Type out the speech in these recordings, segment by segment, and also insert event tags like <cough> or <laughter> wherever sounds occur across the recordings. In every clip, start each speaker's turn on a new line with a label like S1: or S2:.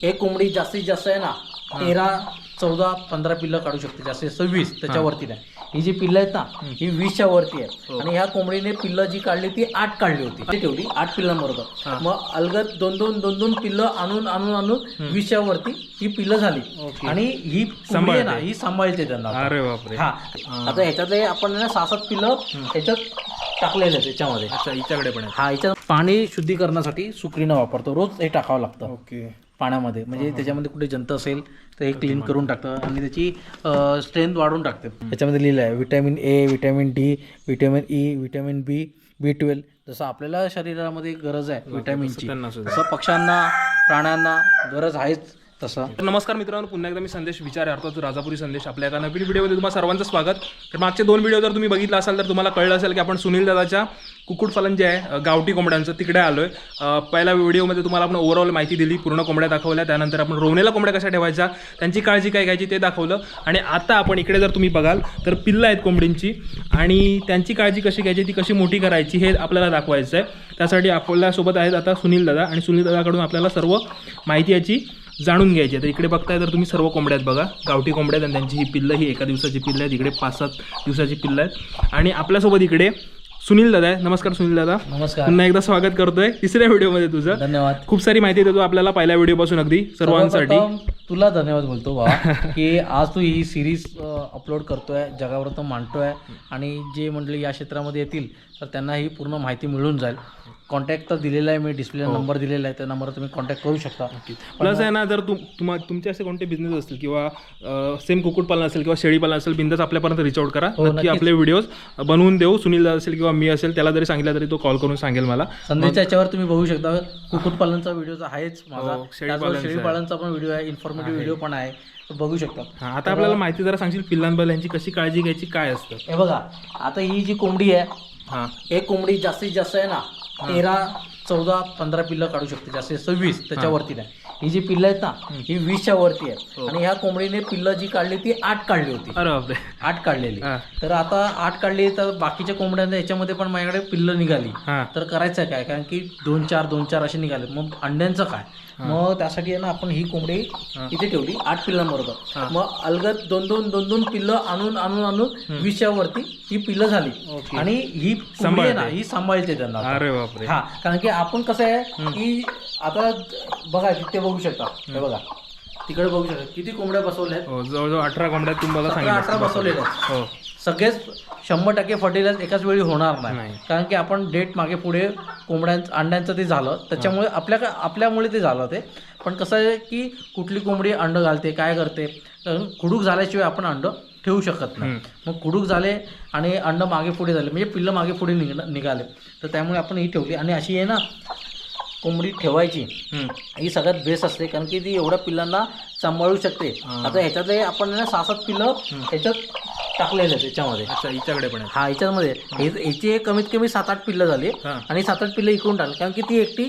S1: एक कोंबडी जास्तीत जास्त आहे ना तेरा चौदा पंधरा पिल्लं काढू शकते जास्तीत जास्त वीस त्याच्यावरती नाही. ही जी पिल्लं आहेत ना ही वीसच्या वरती आहे आणि ह्या कोंबडीने पिल्लं जी काढली ती आठ काढली होती. ती ठेवली आठ पिल्लांबरोबर. मग अलगद दोन दोन दोन दोन पिल्लं आणून आणून आणून वीसच्या वरती ही पिल्लं झाली. आणि ही कोंबडी आहे ना ही सांभाळते त्यांना आता.
S2: अरे बापरे.
S1: हा. आता ह्याच्यातले आपण ना सहा सात पिल्लं ह्याच्यात टाकलेले त्याच्यामध्ये.
S2: अच्छा हिच्याकडे पण
S1: हा ह्याच्यात पाणी शुद्धीकरणासाठी सुकरीनं वापरतो. रोज हे टाकावं लागतं.
S2: ओके.
S1: पाण्यामध्ये. म्हणजे त्याच्यामध्ये कुठे जंत असेल तर हे क्लीन करून टाकतं आणि त्याची स्ट्रेंथ वाढवून टाकते त्याच्यामध्ये लिहिलं आहे vitamin A vitamin D vitamin E vitamin B B twelve जसं आपल्याला शरीरामध्ये गरज आहे विटॅमिनची तसं पक्ष्यांना प्राण्यांना गरज आहेच तसं.
S2: तर नमस्कार मित्रांनो पुन्हा एकदा मी संदेश विचार अर्थात राजापुरी संदेश आपल्या एका नवीन व्हिडिओमध्ये तुम्हाला सर्वांचं स्वागत. तर मागचे दोन व्हिडिओ जर तुम्ही बघितला असाल तर तुम्हाला कळलं असेल की आपण सुनील दादाच्या कुक्कुटपालन जे आहे गावठी कोंबड्यांचं तिकडे आलोय. आहे पहिल्या व्हिडिओमध्ये तुम्हाला आपण ओव्हरऑल माहिती दिली पूर्ण कोंबड्या दाखवल्या. त्यानंतर आपण रोवणेला कोंबड्या कशा ठेवायच्या त्यांची काळजी काय घ्यायची ते दाखवलं. आणि आता आपण इकडे जर तुम्ही बघाल तर पिल्लं आहेत कोंबडींची. आणि त्यांची काळजी कशी घ्यायची ती कशी मोठी करायची हे आपल्याला दाखवायचं आहे त्यासाठी आपल्यासोबत आहेत आता सुनील दादा. आणि सुनील दादाकडून आपल्याला सर्व माहिती याची जाणून घ्यायची. आहे तर इकडे बघताय तर तुम्ही सर्व कोंबड्या आहेत बघा. गावठी कोंबड्या आहेत आणि त्यांची ही पिल्लं ही एका दिवसाची पिल्लं आहेत. इकडे पाच सात दिवसाची पिल्लं आहेत. आणि आपल्यासोबत इकडे सुनील दादा आहे. नमस्कार सुनील दादा.
S1: नमस्कार.
S2: पुन्हा एकदा स्वागत करतोय तिसऱ्या व्हिडिओमध्ये तुझं.
S1: धन्यवाद.
S2: खूप सारी माहिती देतो आपल्याला पहिल्या व्हिडिओपासून अगदी सर्वांसाठी.
S1: तुला धन्यवाद बोलतो बाबा <laughs> की आज तू ही सिरीज अपलोड करतोय जगावर तो मांडतोय आणि जे मंडळी या क्षेत्रामध्ये येतील तर त्यांना ही पूर्ण माहिती मिळून जाईल. कॉन्टॅक्ट तर दिलेला आहे मी डिस्प्ले नंबर दिलेला आहे त्या नंबरवर तुम्ही कॉन्टॅक्ट करू शकता.
S2: प्लस आहे ना जर तुम तुम्हा तुमचे असे कोणते बिझनेस असतील किंवा सेम कुक्कुटपालन असेल किंवा शेळीपालन असेल बिंदास आपल्यापर्यंत रिच आउट करा.
S1: हो,
S2: नक्की. आपले व्हिडिओज बनवून देऊ. सुनील असेल किंवा मी असेल त्याला जरी सांगितलं तरी तो कॉल करून सांगेल मला.
S1: संदेशच्या याच्यावर तुम्ही बघू शकता. कुक्कुटपालनचा व्हिडिओ आहेच माझा.
S2: हो, शेळीपालनचा.
S1: पण व्हिडिओ आहे. इन्फॉर्मेटिव्ह व्हिडिओ पण आहे. तो बघू शकता.
S2: हा आता आपल्याला माहिती जरा सांगशील पिल्लांबद्दल यांची कशी काळजी घ्यायची काय असतं?
S1: हे बघा आता ही जी कोंबडी आहे
S2: हां.
S1: एक कोंबडी जास्तीत जास्त आहे ना तेरा चौदा पंधरा पिल्लं काढू शकते जास्तीत जास्त वीस त्याच्यावरती नाही. ही जी पिल्लं आहेत ना ही वीसच्या वरती आहे. आणि ह्या कोंबडीने पिल्लं जी काढली ती आठ काढली होती.
S2: अरे बापरे.
S1: आठ काढलेली.
S2: हा.
S1: तर आता आठ काढली तर बाकीच्या कोंबड्यांना याच्यामध्ये पण माझ्याकडे पिल्लं निघाली.
S2: हां.
S1: तर करायचं काय? कारण की दोन चार दोन चार असे निघाले. मग अंड्यांचं काय? मग त्यासाठी आहे ना आपण ही कोंबडी इथे ठेवली आठ पिल्लांबरोबर. मग अलगद दोन दोन दोन दोन पिल्लं आणून आणून आणून वीसच्या वरती ही पिल्लं झाली. आणि ही कोंबडी आहे ना ही सांभाळते त्यांना.
S2: अरे बापरे.
S1: हा कारण की आपण कसं आहे की आता बघा तिथे बघू शकता. हे बघा. तिकडे बघू शकता. किती कोंबड्या बसवल्या आहेत
S2: हो जवळजवळ अठरा कोंबड्या तुम्हाला
S1: अठरा बसवलेल्या आहेत.
S2: हो.
S1: सगळेच शंभर टक्के फर्टिलायझर एकाच वेळी होणार नाही. कारण की आपण डेट मागे पुढे कोंबड्यांचं अंड्यांचं ते झालं. त्याच्यामुळे आपल्या आपल्यामुळे ते झालं ते. पण कसं आहे की कुठली कोंबडी अंड घालते काय करते? खुडूक झाल्याशिवाय आपण अंड ठेवू शकत नाही. मग खुडूक झाले आणि अंड मागे पुढे झाले म्हणजे पिल्लं मागे पुढे निघ निघाले. तर त्यामुळे आपण ही ठेवली. आणि अशी आहे ना कोंबडी ठेवायची. ही सगळ्यात बेस्ट असते. कारण की ती एवढ्या पिल्लांना सांभाळू शकते. आता ह्याच्यातले आपण ना सहा सात पिल्लं ह्याच्यात टाकलेले आहेत त्याच्यामध्ये.
S2: अच्छा हिच्याकडे पण आहे.
S1: हा ह्याच्यामध्ये हे- ह्याची कमीत कमी सात आठ पिल्लं झाली
S2: हा.
S1: आणि सात आठ पिल्लं इकडून टाकली. कारण की ती एकटी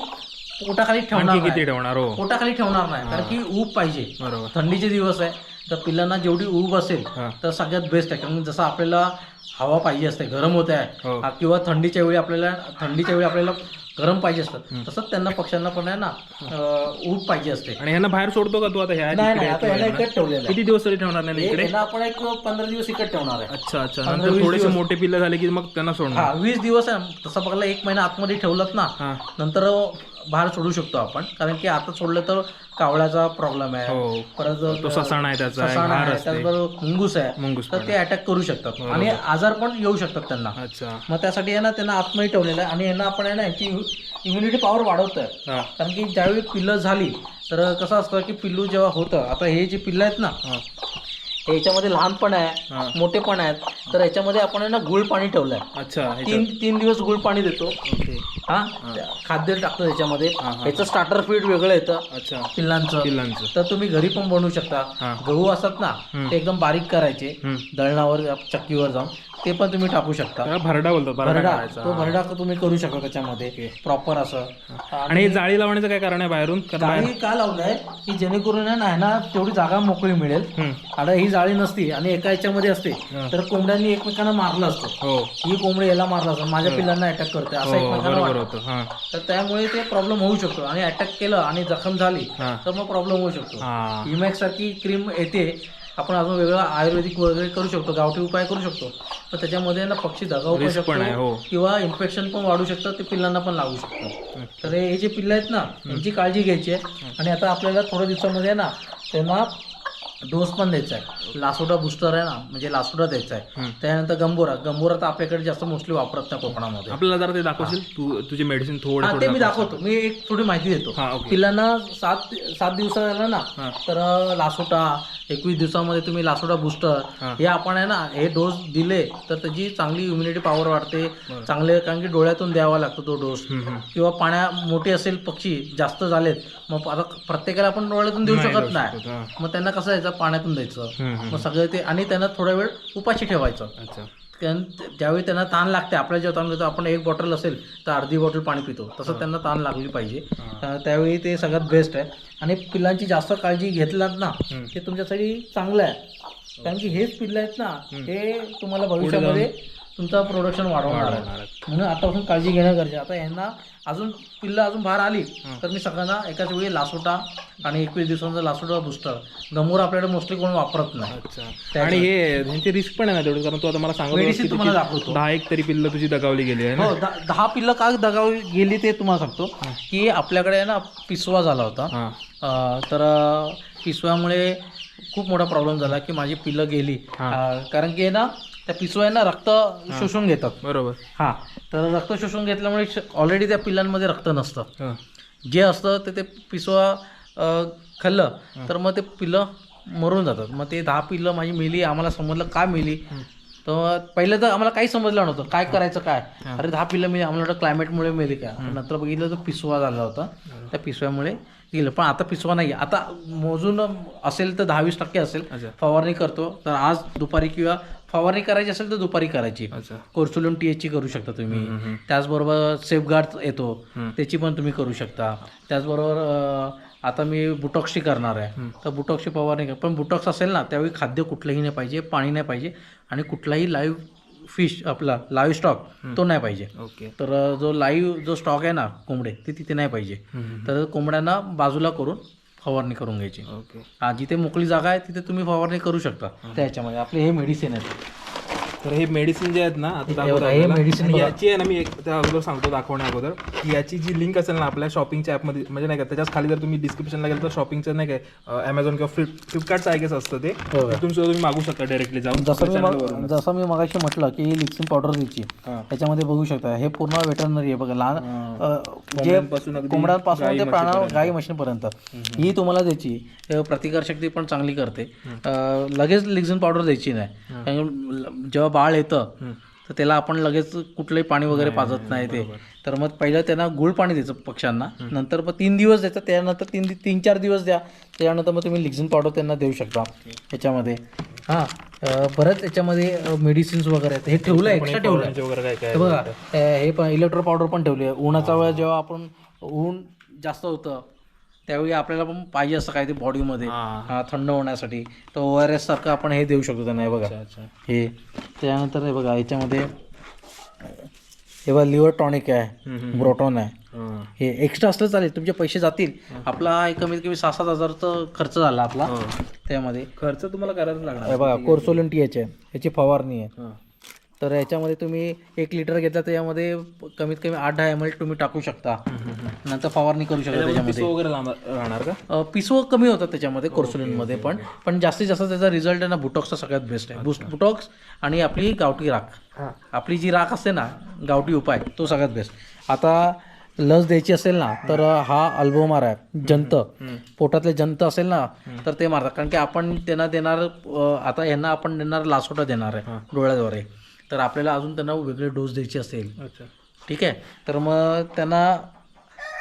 S1: पोटाखाली ठेवणार
S2: आणखी किती
S1: नाही.
S2: ठेवणार? हो.
S1: पोटाखाली ठेवणार नाही. कारण की ऊब पाहिजे.
S2: बरोबर.
S1: थंडीचे दिवस आहे. तर पिल्लांना जेवढी ऊब असेल
S2: हा.
S1: तर सगळ्यात बेस्ट आहे. कारण जसं आपल्याला हवा पाहिजे असते गरम होत
S2: हो.
S1: आहे हा, किंवा थंडीच्या वेळी आपल्याला थंडीच्या वेळी आपल्याला गरम पाहिजे असतं. तसंच त्यांना पक्ष्यांना पण आहे ना ऊब पाहिजे असते.
S2: आणि ह्यांना बाहेर सोडतो का तू आता? ह्या
S1: नाही
S2: इकडे
S1: नाही आता
S2: किंवा
S1: ह्याला
S2: ह्यांना?
S1: इकडे? ठेवलेलं आहे.
S2: किती दिवस तरी ठेवणार नाही इकडे?
S1: ह्याला आपण एक पंधरा दिवस इकडे ठेवणार आहे.
S2: अच्छा अच्छा.
S1: पंधरा
S2: नंतर
S1: वीस
S2: थोडेसे
S1: दिवस.
S2: मोठे पिल्लं झाले की मग त्यांना सोडणार.
S1: हा वीस दिवस आहे. तसं बघायला एक महिना आतमध्ये ठेवलं ना
S2: हा.
S1: नंतर बाहेर सोडू शकतो आपण. कारण की आता सोडलं तर कावळ्याचा प्रॉब्लेम आहे.
S2: हो.
S1: परत
S2: तो ससाण आहे त्याचा
S1: आहे त्याचबरोबर मुंगूस आहे.
S2: मुंगूस
S1: तर ते अटॅक करू शकतात. आणि आजार पण येऊ शकतात त्यांना.
S2: अच्छा.
S1: मग त्यासाठी आहे ना त्यांना आतमध्ये ठेवलेलं आहे. आणि यांना आपण आहे ना यांची इम्युनिटी पॉवर वाढवतोय. कारण की ज्यावेळी पिल्लं झाली तर कसं असतं की पिल्लू जेव्हा होतं आता हे जे पिल्लं आहेत ना याच्यामध्ये लहान पण आहे. मोठे पण आहेत. तर याच्यामध्ये आपण ना गुळ पाणी ठेवलंय.
S2: अच्छा.
S1: तीन तीन दिवस गुळ पाणी देतो. हा? खाद्य टाकतो त्याच्यामध्ये. याचं स्टार्टर फीड वेगळं येतं.
S2: अच्छा.
S1: पिल्लांचं.
S2: पिल्लांचं.
S1: तर तुम्ही घरी पण बनवू शकता. गहू असतात ना. ते एकदम बारीक करायचे. दळणावर चक्कीवर जाऊन. ते पण तुम्ही टाकू शकता.
S2: भरडा बोलतात भरडा.
S1: तो भरडा तुम्ही करू शकता त्याच्यामध्ये. प्रॉपर असं.
S2: आणि जाळी लावण्याचं काय कारण आहे बाहेरून?
S1: जाळी का लावलंय? की जेणेकरून आहे ना तेवढी जागा मोकळी मिळेल. आता ही जाळी नसती आणि एका याच्यामध्ये असते. तर कोंबड्यांनी एकमेकांना मारलं असतं.
S2: हो.
S1: ही कोंबडी याला मारलं असतं. माझ्या पिल्लांना अटॅक करते असं
S2: हो
S1: एकमेकांना तर त्यामुळे ते प्रॉब्लेम होऊ शकतो. आणि अटॅक केलं आणि जखम झाली. तर मग प्रॉब्लेम होऊ शकतो. इमॅक्स सारखी क्रीम येते आपण अजून वेगळं आयुर्वेदिक वगैरे करू शकतो गावठी उपाय करू शकतो. पण त्याच्यामध्ये ना पक्षी दगावू पण
S2: Risk पण आहे, हो.
S1: शकतो किंवा इन्फेक्शन पण वाढू शकतं ते पिल्लांना पण लागू शकतं. तर हे जे पिल्लं आहेत ना यांची काळजी घ्यायची आहे. आणि आता आपल्याला थोड्या दिवसामध्ये ना त्यांना डोस पण द्यायचा आहे. लासोडा बुस्टर आहे ना म्हणजे लासोडा द्यायचा आहे. त्यानंतर गंबोरा गंबोरा तर आपल्याकडे जास्त मोस्टली वापरत नाही कोकणामध्ये.
S2: आपल्याला जरा ते दाखवशील? तू तुझी मेडिसिन थोडं
S1: ते मी दाखवतो. मी एक थोडी माहिती देतो.
S2: हा
S1: पिल्लांना सात सात दिवसा झालं ना. तर लासोटा एकवीस दिवसामध्ये तुम्ही लासोटा बुस्टर
S2: हा.
S1: आपण आहे ना हे डोस दिले तर त्याची चांगली इम्युनिटी पॉवर वाढते. चांगले कारण की डोळ्यातून द्यावा लागतो तो डोस. किंवा पाण्या मोठे असेल पक्षी जास्त झालेत मग आता प्रत्येकाला आपण डोळ्यातून देऊ शकत नाही. मग त्यांना कसं द्यायचं पाण्यातून द्यायचं. मग सगळं ते आणि त्यांना थोडा वेळ उपाशी ठेवायचं. ज्यावेळी त्यांना ताण लागते आपल्याला जेव्हा ताण लागतो आपण एक बॉटल असेल तर अर्धी बॉटल पाणी पितो. तसं त्यांना ताण लागली पाहिजे. त्यावेळी ते सगळ्यात बेस्ट आहे. आणि पिल्लांची जास्त काळजी घेतलात ना. ते तुमच्यासाठी चांगलं आहे. कारण की हेच पिल्लं आहेत ना हे तुम्हाला भविष्यामध्ये तुमचं प्रोडक्शन वाढवणार आहे. म्हणून आतापासून काळजी घेणं गरजेचं. आता यांना अजून पिल्लं अजून बाहेर आली तर मी सगळ्यांना एकाच वेळी लासोटा आणि एकवीस दिवसांचा लासोटा बुस्टर गमूर आपल्याकडे मोस्टली कोण वापरत नाही.
S2: अच्छा. आणि हे त्यांची रिस्क पण आहे ना तेवढी कारण तू आता मला
S1: मेडिसिन
S2: की
S1: तुम्हाला दाखवतो.
S2: दहा एक तरी पिल्ल तुझी दगावली गेली आहे
S1: हो दहा पिल्लं का दगावली गेली ते तुम्हाला सांगतो. की आपल्याकडे आहे ना पिसवा झाला होता. तर पिसव्यामुळे खूप मोठा प्रॉब्लेम झाला की माझी पिल्लं गेली. कारण की ना त्या पिसव्या आहे ना रक्त शोषून घेतात.
S2: बरोबर.
S1: हा. तर रक्त शोषून घेतल्यामुळे ऑलरेडी त्या पिल्लांमध्ये रक्त नसतं. जे असतं ते ते पिसवा खाल्लं तर मग ते पिल्लं मरून जातात. मग ते दहा पिल्लं माझी मेली आम्हाला समजलं का मेली? तर पहिलं तर आम्हाला काही समजलं नव्हतं. काय करायचं काय? अरे दहा पिल्लं मी आम्हाला वाटलं क्लायमेटमुळे मेली काय नंतर बघितलं तर पिसवा झाला होता. त्या पिसव्यामुळे गेलं. पण आता पिसवा नाही आता मोजून असेल तर दहावीस टक्के असेल. फवारणी करतो. तर आज दुपारी किंवा फवारणी करायची असेल तर दुपारी करायची.
S2: अच्छा.
S1: कोर्सुलम टी एचची करू शकता तुम्ही. त्याचबरोबर सेफगार्ड येतो. त्याची पण तुम्ही करू शकता. त्याचबरोबर आता मी बुटॉक्सची करणार आहे. तर बुटॉक्सची फवारणी कर पण बुटॉक्स असेल ना त्यावेळी खाद्य कुठलंही नाही पाहिजे पाणी नाही पाहिजे आणि कुठलाही लाईव्ह फिश आपला लाईव्ह स्टॉक तो नाही पाहिजे.
S2: ओके.
S1: तर जो लाईव्ह जो स्टॉक आहे ना कोंबडे ते तिथे नाही पाहिजे. तर कोंबड्यांना बाजूला करून फवारणी करून घ्यायची.
S2: ओके.
S1: हा जिथे मोकळी जागा आहे तिथे तुम्ही फवारणी करू शकता. त्याच्यामध्ये आपले हे मेडिसिन आहेत.
S2: तर हे मेडिसिन जे आहेत ना आता दाखवतो
S1: बघा, हे
S2: आपल्याला.
S1: medicine
S2: आणि
S1: बघा.
S2: याची आहे ना मी एक त्या अगोदर सांगतो दाखवण्या अगोदर की याची जी लिंक असेल ना आपल्या शॉपिंगच्या ॲपमध्ये म्हणजे नाही का त्याच्याच खाली जर तुम्ही डिस्क्रिप्शनला गेलं तर शॉपिंगचं नाही काय अमेझॉन किंवा फ्लिप फ्लिपकार्टचं आय गेस असतं ते
S1: हो.
S2: तिथून सुद्धा तुम्ही मागू शकता डायरेक्टली जाऊन
S1: जसं मी
S2: channel
S1: मग-
S2: वरून.
S1: जसं मी मगाशी म्हटलं की ही लिक्सिन पावडर द्यायची
S2: हा.
S1: त्याच्यामध्ये बघू शकता हे पूर्ण वेटरनरी आहे बघा लहान. अ, जे
S2: कोंबड्यांपासून अगदी
S1: कोंबड्यांपासून
S2: गाई
S1: ते प्राणा. गाई म्हशीपर्यंत ही तुम्हाला द्यायची प्रतिकारशक्ती पण चांगली करते अ, लगेच लिक्सिन पावडर द्यायची नाही कारण जेव्हा बाळ येतं. तर त्याला आपण लगेच कुठलंही पाणी वगैरे पाजत नाही ते. तर मग पहिलं त्यांना गुळ पाणी द्यायचं पक्ष्यांना. नंतर मग तीन दिवस द्यायचं त्यानंतर तीन तीन चार दिवस द्या. त्यानंतर मग तुम्ही लिक्झिन पावडर त्यांना देऊ शकता. याच्यामध्ये. हां बरंच याच्यामध्ये मेडिसिन्स वगैरे आहेत. हे ठेवलं आहे एक्स्ट्रा ठेवलं. आहे हे बघा हे पण इलेक्ट्रो पावडर पण ठेवली आहे. उन्हाचा वेळ जेव्हा आपण ऊन जास्त होतं त्यावेळी आपल्याला पण पाहिजे असं काय ते बॉडीमध्ये थंड होण्यासाठी. तर ओ आर एस सारखं आपण हे देऊ शकतो त्यांना हे बघा. हे त्यानंतर हे बघा याच्यामध्ये हे बघा लिव्हर टॉनिक आहे. ब्रोटॉन आहे.
S2: हा.
S1: एक्स्ट्रा असलं चालेल तुमचे पैसे जातील. आपला एक कमीत कमी सहा सात हजारचा खर्च झाला आपला. त्यामध्ये.
S2: खर्च तुम्हाला करायला लागणार.
S1: बघा कोर्सोलिन टी एच आहे. याची फवारणी आहे. तर याच्यामध्ये तुम्ही एक लिटर घेतला तर यामध्ये कमीत कमी आठ दहा एम एल तुम्ही टाकू शकता. नंतर फवारणी करू शकता
S2: त्याच्यामध्ये वगैरे राहणार का?
S1: पिसवं कमी होतात त्याच्यामध्ये कोर्सोलिनमध्ये पण. पण जास्तीत जास्त त्याचा रिझल्ट आहे ना बुटॉक्सचा सगळ्यात बेस्ट आहे बुटॉक्स आणि आपली गावठी राख.
S2: हा.
S1: आपली जी राख असते ना गावठी उपाय तो सगळ्यात बेस्ट आता लस द्यायची असेल ना तर हा अल्बोमार आहे जंत. पोटातले जंत असेल ना तर ते मारतात. कारण की आपण त्यांना देणार आता यांना आपण देणार लासोटा देणार आहे डोळ्याद्वारे. तर आपल्याला अजून त्यांना वेगळे डोस द्यायचे असेल.
S2: अच्छा.
S1: ठीक आहे? तर मग त्यांना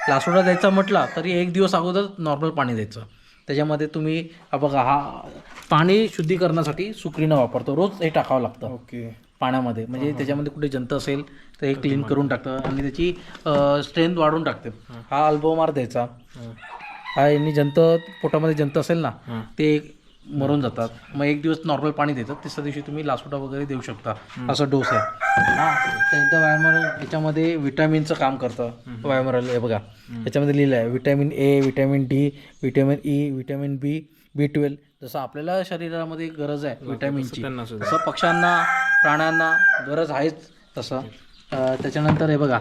S1: लासोडा द्यायचा म्हटला तरी एक दिवस अगोदर नॉर्मल पाणी द्यायचं. त्याच्यामध्ये तुम्ही बघा हा पाणी शुद्धीकरणासाठी सुकरीनं वापरतो. रोज हे टाकावं लागतं.
S2: ओके.
S1: पाण्यामध्ये. म्हणजे त्याच्यामध्ये कुठे जंत असेल तर हे क्लीन करून टाकतं आणि त्याची स्ट्रेंथ वाढवून टाकते. हा. अल्बोमार द्यायचा. हा. यांनी जंत पोटामध्ये जंत असेल ना ते मरून जातात. मग एक दिवस नॉर्मल पाणी देतात. तिसऱ्या दिवशी तुम्ही लासोटा वगैरे देऊ शकता. असा डोस आहे. हा त्यानंतर व्यायामरल याच्यामध्ये विटॅमिनचं काम करतं. व्यायामरल हे बघा. याच्यामध्ये लिहिलं आहे vitamin A vitamin D vitamin E vitamin B B twelve जसं आपल्याला शरीरामध्ये गरज आहे विटॅमिनची तसं पक्ष्यांना प्राण्यांना गरज आहेच तसं. त्याच्यानंतर हे बघा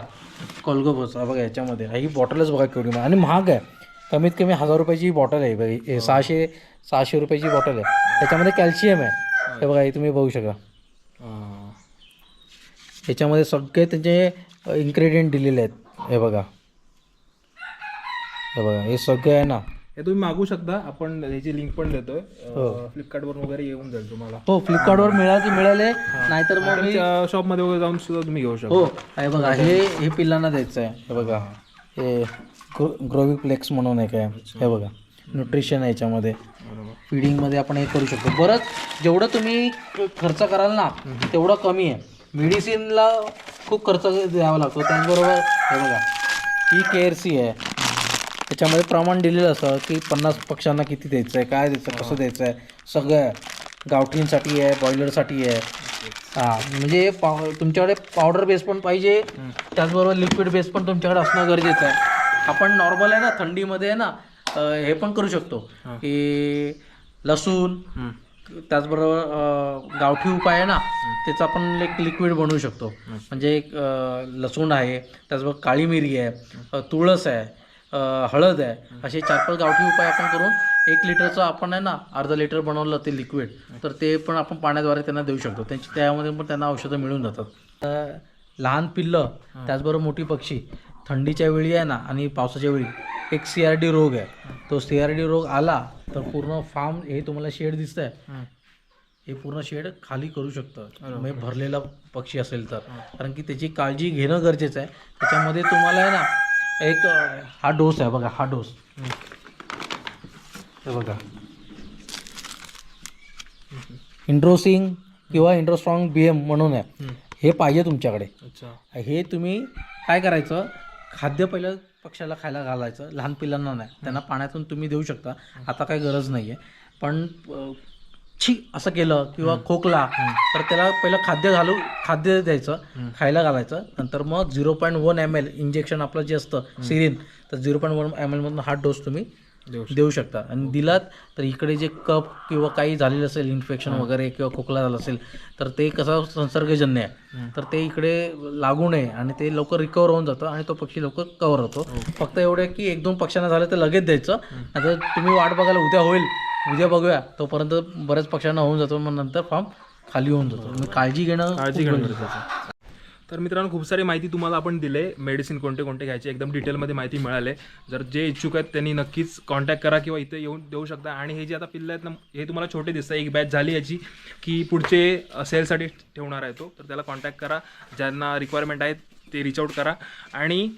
S1: कोलगोबस हा बघा याच्यामध्ये. ही बॉटलच बघा केवढी आणि महाग आहे. कमीत कमी हजार रुपयाची ही बॉटल आहे. बघा हे सहाशे सहाशे रुपयाची बॉटल आहे. त्याच्यामध्ये कॅल्शियम आहे. हे बघा हे तुम्ही बघू शकता. याच्यामध्ये सगळे त्यांचे इन्ग्रेडियंट दिलेले आहेत. हे बघा. हे बघा हे सगळे आहे ना.
S2: हे तुम्ही मागू शकता. आपण ह्याची लिंक पण देतोय.
S1: हो.
S2: फ्लिपकार्टवर वगैरे येऊन जाईल तुम्हाला.
S1: हो फ्लिपकार्टवर मिळाले मिळाले. नाहीतर मग
S2: शॉपमध्ये वगैरे जाऊन सुद्धा तुम्ही घेऊ शकता.
S1: हो. हे बघा हे हे पिल्लांना द्यायचं आहे. हे बघा. हे ग्रोविप्लेक्स म्हणून एक आहे. हे बघा न्यूट्रिशन आहे याच्यामध्ये. फिडिंगमध्ये आपण हे करू शकतो. बरंच जेवढं तुम्ही खर्च कराल ना तेवढं कमी आहे. मेडिसिनला खूप खर्च द्यावा लागतो. त्याचबरोबर हे बघा ही के सी आहे. त्याच्यामध्ये प्रमाण दिलेलं असतं की पन्नास पक्ष्यांना किती द्यायचं आहे काय द्यायचं कसं द्यायचं आहे सगळं गावठींसाठी आहे बॉयलरसाठी आहे. हां म्हणजे पाव तुमच्याकडे पावडर बेस पण पाहिजे. त्याचबरोबर लिक्विड बेस पण तुमच्याकडे असणं गरजेचं आहे. आपण नॉर्मल आहे ना थंडीमध्ये आहे ना हे पण करू शकतो. की लसूण. त्याचबरोबर गावठी उपाय आहे ना त्याचा आपण एक लिक्विड बनवू शकतो. म्हणजे एक लसूण आहे त्याचबरोबर काळी मिरी आहे तुळस आहे हळद आहे असे चार पाच गावठी उपाय आपण करून एक लिटरचं आपण आहे ना अर्धा लिटर बनवलं ते लिक्विड तर ते पण आपण पाण्याद्वारे त्यांना देऊ शकतो. त्यांची त्यामध्ये पण त्यांना औषधं मिळून जातात. लहान पिल्लं त्याचबरोबर मोठी पक्षी थंडीच्या वेळी आहे ना आणि पावसाच्या वेळी एक सी आर डी रोग आहे. तो सी आर डी रोग आला तर पूर्ण फार्म हे तुम्हाला शेड दिसत आहे. हे पूर्ण शेड खाली करू शकतं. म्हणजे भरलेला पक्षी असेल तर. कारण की त्याची काळजी घेणं गरजेचं आहे. त्याच्यामध्ये तुम्हाला आहे ना एक हा डोस आहे बघा हा डोस. हे. बघा. इंड्रोसिंग किंवा इंड्रोस्ट्रॉंग बी एम म्हणून आहे. हे पाहिजे तुमच्याकडे.
S2: अच्छा.
S1: हे तुम्ही काय करायचं खाद्य पहिलं पक्ष्याला खायला घालायचं. लहान पिल्लांना नाही. त्यांना पाण्यातून तुम्ही देऊ शकता. आता काही गरज नाही आहे पण अं, छी असं केलं किंवा खोकला तर त्याला पहिलं खाद्य घालू खाद्य द्यायचं खायला घालायचं. नंतर मग zero point one M L injection आपलं जे असतं सिरिन तर झिरो पॉईंट वन एम एलमधून हा डोस तुम्ही
S2: देऊ
S1: शकता. आणि दिलात तर इकडे जे कप किंवा काही झालेलं असेल इन्फेक्शन वगैरे किंवा खोकला झाला असेल तर ते कसं संसर्गजन्य आहे. तर ते इकडे लागू नये आणि ते लवकर रिकवर होऊन जातं आणि तो पक्षी लवकर कव्हर होतो. फक्त एवढं की एक दोन पक्ष्यांना झालं तर लगेच द्यायचं. आता तुम्ही वाट बघायला उद्या होईल. उद्या बघूया. तोपर्यंत बऱ्याच पक्ष्यांना होऊन जातो मग नंतर फार्म खाली होऊन जातो. काळजी घेणं
S2: काळजी घेणं
S1: गरजेचं.
S2: तर मित्रांनो खूप सारी माहिती तुम्हाला आपण दिले. मेडिसिन कोणते कोणते घ्यायचे एकदम डिटेलमध्ये माहिती मिळाले. जर जे इच्छुक आहेत त्यांनी नक्कीच कॉन्टॅक्ट करा किंवा इथे येऊन देऊ शकता. आणि हे जे आता पिल्लं आहेत ना हे तुम्हाला छोटे दिसतं एक बॅच झाली याची की पुढचे सेलसाठी ठेवणार आहे तो. तर त्याला कॉन्टॅक्ट करा. ज्यांना रिक्वायरमेंट आहे ते रिच आउट करा. आणि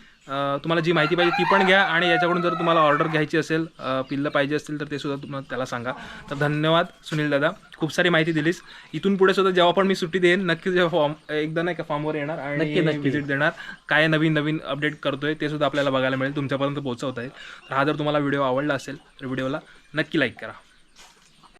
S2: तुम्हाला जी माहिती पाहिजे ती पण घ्या आणि याच्याकडून जर तुम्हाला ऑर्डर घ्यायची असेल पिल्लं पाहिजे असतील तर ते सुद्धा तुम्हाला त्याला सांगा. तर धन्यवाद सुनील दादा. खूप सारी माहिती दिलीस. इथून पुढे सुद्धा जेव्हा पण मी सुट्टी देईन नक्कीच फॉर्म एकदा नाही का फॉर्मवर येणार आणि
S1: नक्की.
S2: व्हिजिट देणार. काय नवीन नवीन अपडेट करतोय ते सुद्धा आपल्याला बघायला मिळेल तुमच्यापर्यंत पोहोचवता येईल. तर हा जर तुम्हाला व्हिडिओ आवडला असेल तर व्हिडिओला नक्की लाईक करा.